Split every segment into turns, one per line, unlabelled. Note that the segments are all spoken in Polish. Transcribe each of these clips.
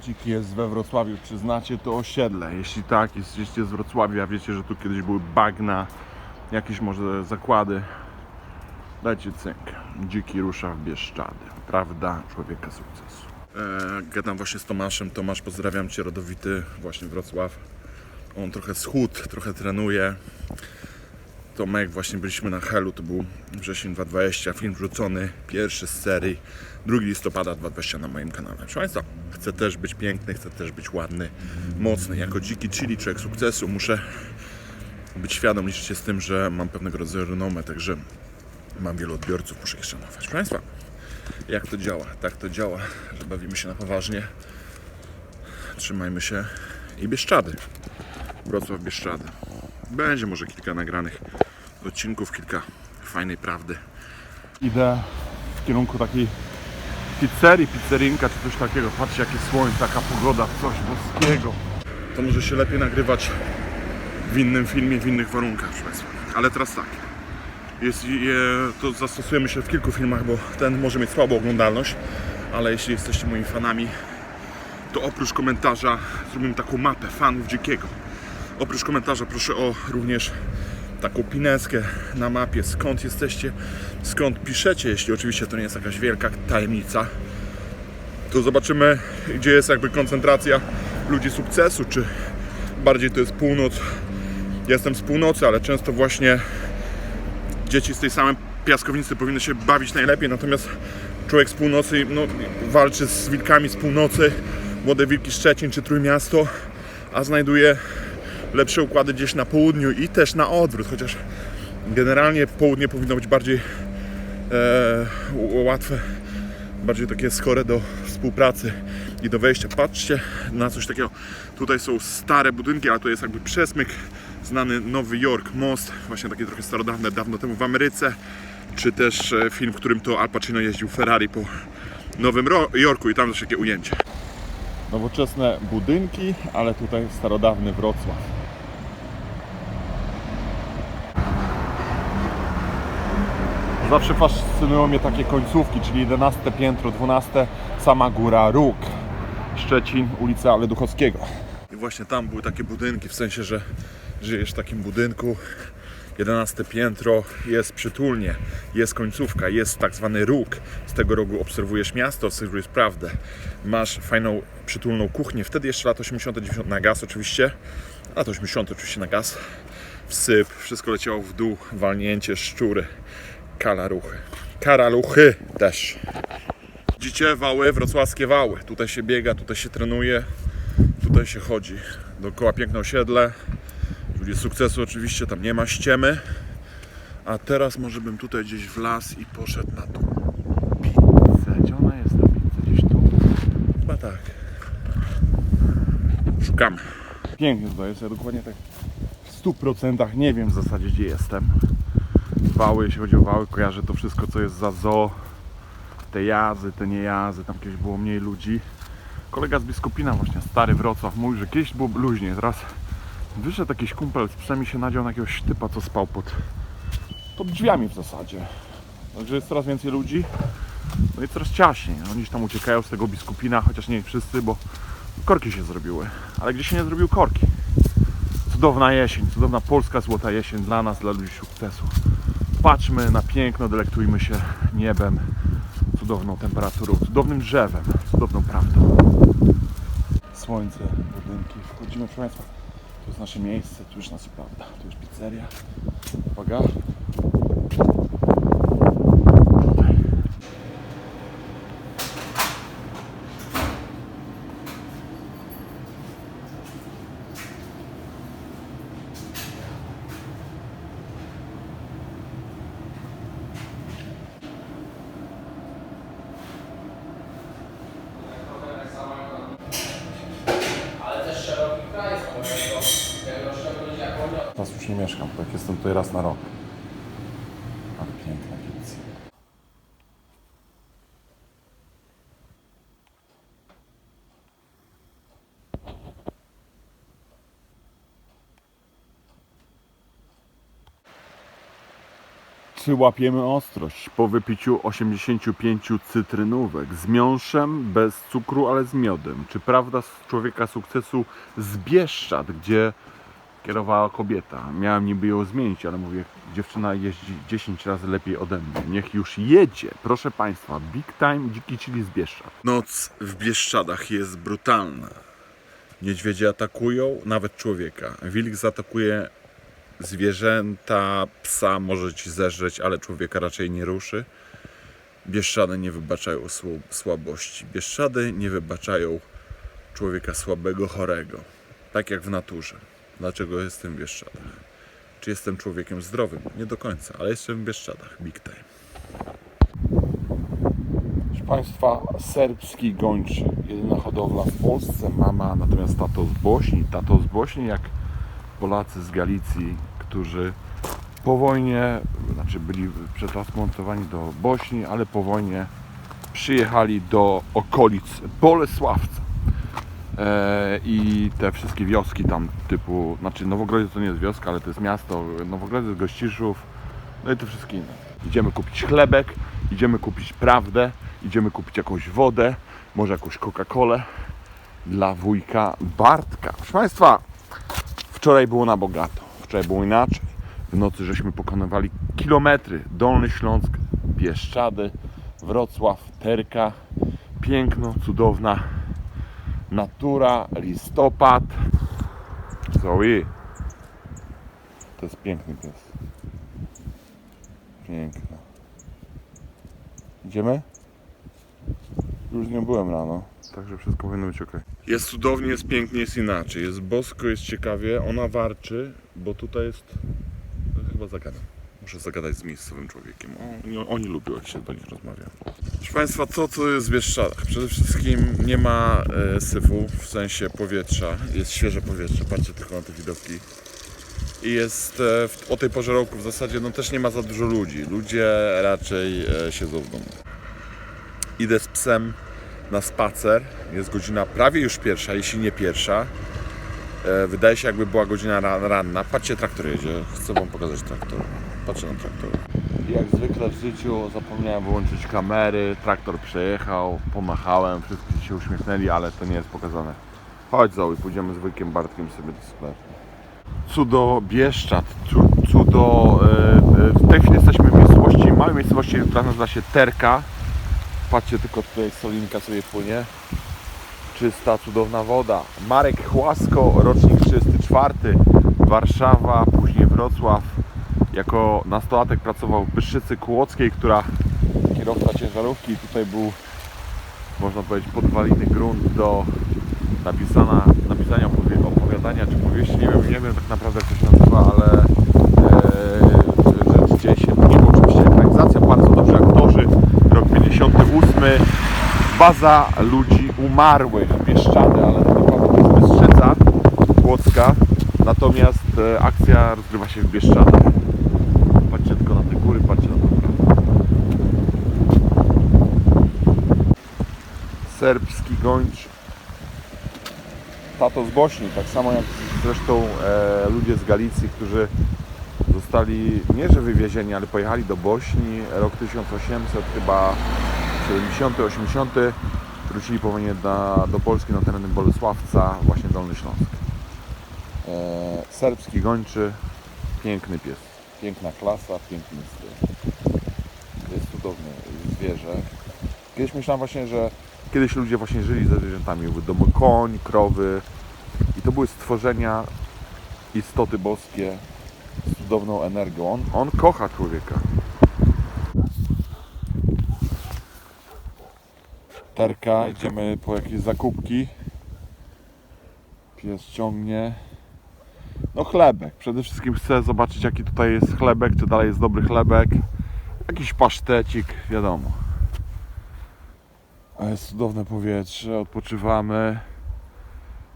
Dziki jest we Wrocławiu, czy znacie to osiedle? Jeśli tak, jesteście z Wrocławia, wiecie, że tu kiedyś były bagna, jakieś może zakłady. Dajcie cynk. Dziki rusza w Bieszczady. Prawda człowieka sukcesu. E, gadam właśnie z Tomaszem. Tomasz, pozdrawiam Cię, rodowity, właśnie Wrocław. On trochę schód, trochę trenuje. Tomek, właśnie byliśmy na Helu, to był wrzesień 2020, film wrzucony, pierwszy z serii, 2 listopada 2020 na moim kanale. Proszę Państwa, chcę też być piękny, chcę też być ładny, mocny. Jako dziki chili, człowiek sukcesu, muszę być świadom, liczyć się z tym, że mam pewnego rodzaju renomę, także mam wielu odbiorców, muszę ich szanować. Proszę Państwa, jak to działa? Tak to działa, że bawimy się na poważnie, trzymajmy się i Bieszczady. Wrocław Bieszczady. Będzie może kilka nagranych odcinków, kilka fajnej prawdy. Idę w kierunku takiej pizzerii, pizzerinka czy coś takiego. Patrzcie jakie słońce, taka pogoda, coś boskiego. To może się lepiej nagrywać w innym filmie, w innych warunkach, proszę Państwa. Ale teraz tak. Jest, je, to zastosujemy się w kilku filmach, bo ten może mieć słabą oglądalność, ale jeśli jesteście moimi fanami, to oprócz komentarza zrobimy taką mapę fanów dzikiego. Oprócz komentarza proszę o również taką pineskę na mapie, skąd jesteście, skąd piszecie, jeśli oczywiście to nie jest jakaś wielka tajemnica. To zobaczymy, gdzie jest jakby koncentracja ludzi sukcesu, czy bardziej to jest północ. Jestem z północy, ale często właśnie dzieci z tej samej piaskownicy powinny się bawić najlepiej, natomiast człowiek z północy no, walczy z wilkami z północy, młode wilki Szczecin czy Trójmiasto, a znajduje lepsze układy gdzieś na południu i też na odwrót, chociaż generalnie południe powinno być bardziej e, łatwe, bardziej takie skore do współpracy i do wejścia. Patrzcie na coś takiego. Tutaj są stare budynki, ale to jest jakby przesmyk znany Nowy Jork, most, właśnie takie trochę starodawne, dawno temu w Ameryce, czy też e, film, w którym to Al Pacino jeździł Ferrari po Nowym Jorku i tam też takie ujęcie. Nowoczesne budynki, ale tutaj starodawny Wrocław. Zawsze fascynują mnie takie końcówki, czyli 11 piętro, 12 sama góra Róg. Szczecin, ulica Leduchowskiego. I właśnie tam były takie budynki, w sensie, że żyjesz w takim budynku, 11 piętro, jest przytulnie, jest końcówka, jest tak zwany róg. Z tego rogu obserwujesz miasto, obserwujesz prawdę. Masz fajną, przytulną kuchnię. Wtedy jeszcze lata 80., 90 na gaz oczywiście. Lata 80 oczywiście na gaz. Wsyp, wszystko leciało w dół, walnięcie, szczury, kalaruchy. Karaluchy też. Dzicie, wały, wrocławskie wały. Tutaj się biega, tutaj się trenuje, tutaj się chodzi. Dookoła piękne osiedle. Ludzie sukcesu oczywiście, tam nie ma ściemy. A teraz może bym tutaj gdzieś w las i poszedł na tą pizzę. Gdzie ona jest ta pizza? Gdzieś tu? Chyba tak. Szukamy. Pięknie to jest, ja dokładnie tak w 100% nie wiem w zasadzie gdzie jestem. Wały, jeśli chodzi o wały, kojarzę to wszystko co jest za zoo. Te jazy, te nie jazy, tam kiedyś było mniej ludzi. Kolega z Biskupina właśnie, stary Wrocław, mówi, że kiedyś było luźniej, teraz wyszedł jakiś kumpel z psem się nadział na jakiegoś typa, co spał pod, pod drzwiami w zasadzie. Także jest coraz więcej ludzi, no i coraz ciaśniej. Oni gdzieś tam uciekają z tego Biskupina, chociaż nie wszyscy, bo korki się zrobiły. Ale gdzie się nie zrobił korki? Cudowna jesień, cudowna polska złota jesień dla nas, dla ludzi sukcesu. Patrzmy na piękno, delektujmy się niebem, cudowną temperaturą, cudownym drzewem, cudowną prawdą. Słońce, budynki, wchodzimy, proszę Państwa. To jest nasze miejsce, tu już nas prawda, tu już pizzeria. Uwaga.
Ale też szeroki kraj z mojego, tego szczególnie jak on
Teraz nie mieszkam, tak jestem tutaj raz na rok. Ale piękna pizza. Czy łapiemy ostrość po wypiciu 85 cytrynówek z miąższem, bez cukru, ale z miodem? Czy prawda z człowieka sukcesu z gdzie kierowała kobieta? Miałem niby ją zmienić, ale mówię, dziewczyna jeździ 10 razy lepiej ode mnie. Niech już jedzie. Proszę Państwa, big time dziki chili z Bieszczad. Noc w Bieszczadach jest brutalna. Niedźwiedzie atakują nawet człowieka. Wilk zaatakuje zwierzęta, psa może ci zeżreć, ale człowieka raczej nie ruszy. Bieszczady nie wybaczają sł- słabości. Bieszczady nie wybaczają człowieka słabego, chorego. Tak jak w naturze. Dlaczego jestem w Bieszczadach? Czy jestem człowiekiem zdrowym? Nie do końca, ale jestem w Bieszczadach. Big time. Proszę Państwa, serbski gończy. Jedyna hodowla w Polsce. Mama, natomiast tato z Bośni. Tato z Bośni, jak Polacy z Galicji, którzy po wojnie, znaczy byli przetransportowani do Bośni, ale po wojnie przyjechali do okolic Bolesławca. E, I te wszystkie wioski tam typu, znaczy Nowogrodziec to nie jest wioska, ale to jest miasto, Nowogrodziec, Gościszów, no i te wszystkie inne. Idziemy kupić chlebek, idziemy kupić prawdę, idziemy kupić jakąś wodę, może jakąś Coca-Colę dla wujka Bartka. Proszę Państwa, Wczoraj było na bogato, wczoraj było inaczej. W nocy żeśmy pokonywali kilometry. Dolny Śląsk, Bieszczady, Wrocław, Terka. Piękno, cudowna natura, listopad. Zoe. To jest piękny pies. Piękna. Idziemy? Już z nią byłem rano, także wszystko powinno być ok. Jest cudownie, jest pięknie, jest inaczej. Jest bosko, jest ciekawie. Ona warczy, bo tutaj jest. Chyba zagadam. Muszę zagadać z miejscowym człowiekiem. Oni, oni lubią, jak się do nich rozmawia. Proszę Państwa, co jest w Bieszczadach? Przede wszystkim nie ma e, syfu, w sensie powietrza. Jest świeże powietrze. Patrzcie tylko na te widoki. I jest e, w, o tej porze roku w zasadzie no też nie ma za dużo ludzi. Ludzie raczej e, siedzą w domu. Idę z psem na spacer. Jest godzina prawie już pierwsza, jeśli nie pierwsza. E, Wydaje się, jakby była godzina ra- ranna. Patrzcie, traktor jedzie. Chcę Wam pokazać traktor. Patrzę na traktor. Jak zwykle w życiu zapomniałem wyłączyć kamery. Traktor przejechał, pomachałem, wszyscy się uśmiechnęli, ale to nie jest pokazane. Chodź Zoe, pójdziemy z wujkiem Bartkiem sobie do sklepu. Cudo Bieszczad, cu- cudo... E, e, w tej chwili jesteśmy w miejscowości, małej miejscowości, która nazywa się Terka. Patrzcie tylko tutaj solinka sobie płynie. Czysta, cudowna woda. Marek Chłasko, rocznik 34. Warszawa, później Wrocław. Jako nastolatek pracował w Bystrzycy Kłodzkiej, która kierowca ciężarówki. Tutaj był, można powiedzieć, podwaliny grunt do napisana, napisania opowiadania czy powieści. Nie wiem, nie wiem tak naprawdę jak to się nazywa, ale e, rzecz dzieje się później. Bo oczywiście ekranizacja, bardzo dobrzy aktorzy. Rok 58. Baza ludzi umarłych, Bieszczady, ale tak naprawdę jest Bystrzyca Płocka. Natomiast e, akcja rozgrywa się w Bieszczadach. Patrzcie tylko na te góry, patrzcie na to. Serbski gończ. Tato z Bośni, tak samo jak zresztą e, ludzie z Galicji, którzy zostali nie że wywiezieni, ale pojechali do Bośni. Rok 1800 chyba 70, 80 wrócili po wojnie do Polski na tereny Bolesławca, właśnie Dolny Śląsk. E, serbski gończy, piękny pies. Piękna klasa, piękny styl. Jest cudowne zwierzę. Kiedyś myślałem właśnie, że kiedyś ludzie właśnie żyli ze zwierzętami. Były domy koń, krowy i to były stworzenia, istoty boskie z cudowną energią. On, on kocha człowieka. Terka, idziemy po jakieś zakupki. Pies ciągnie. No chlebek. Przede wszystkim chcę zobaczyć jaki tutaj jest chlebek, czy dalej jest dobry chlebek. Jakiś pasztecik, wiadomo. A jest cudowne powietrze, odpoczywamy.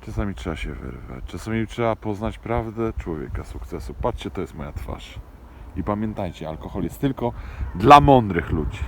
Czasami trzeba się wyrwać. Czasami trzeba poznać prawdę człowieka sukcesu. Patrzcie, to jest moja twarz. I pamiętajcie, alkohol jest tylko dla mądrych ludzi.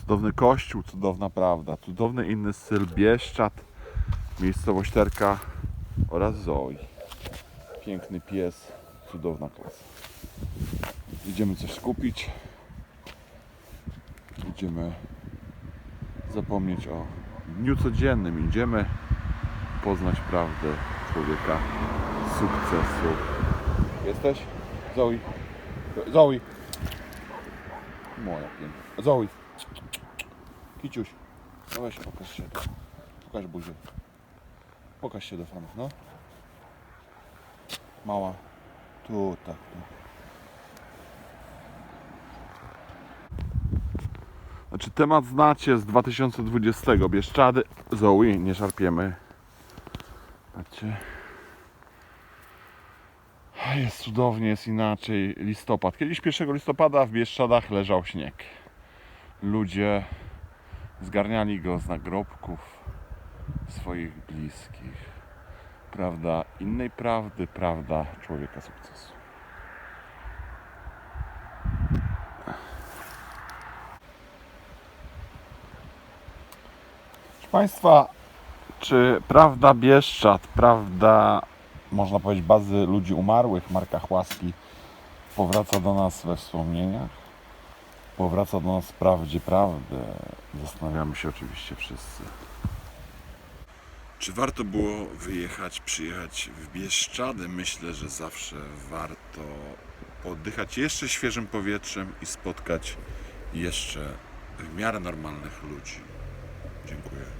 Cudowny kościół, cudowna prawda, cudowny inny styl Bieszczad, miejscowość Terka oraz Zoe. Piękny pies, cudowna klasa. Idziemy coś skupić. Idziemy zapomnieć o dniu codziennym. Idziemy poznać prawdę człowieka sukcesu. Jesteś? Zoe? Zoe! Moja piękna. Zoe! Kiciuś, no weź pokaż się. Pokaż buzię. Pokaż się do fanów, no. Mała. Tu, tak, tu. Znaczy temat znacie z 2020. Bieszczady. Zoe, nie szarpiemy. Patrzcie. Jest cudownie, jest inaczej. Listopad. Kiedyś 1 listopada w Bieszczadach leżał śnieg. Ludzie zgarniali go z nagrobków swoich bliskich. Prawda innej prawdy, prawda człowieka sukcesu. Proszę Państwa, czy prawda Bieszczad, prawda, można powiedzieć, bazy ludzi umarłych, Marka Chłaski, powraca do nas we wspomnieniach? Powraca do nas w prawdzie prawdę. Zastanawiamy się oczywiście wszyscy. Czy warto było wyjechać, przyjechać w Bieszczady? Myślę, że zawsze warto oddychać jeszcze świeżym powietrzem i spotkać jeszcze w miarę normalnych ludzi. Dziękuję.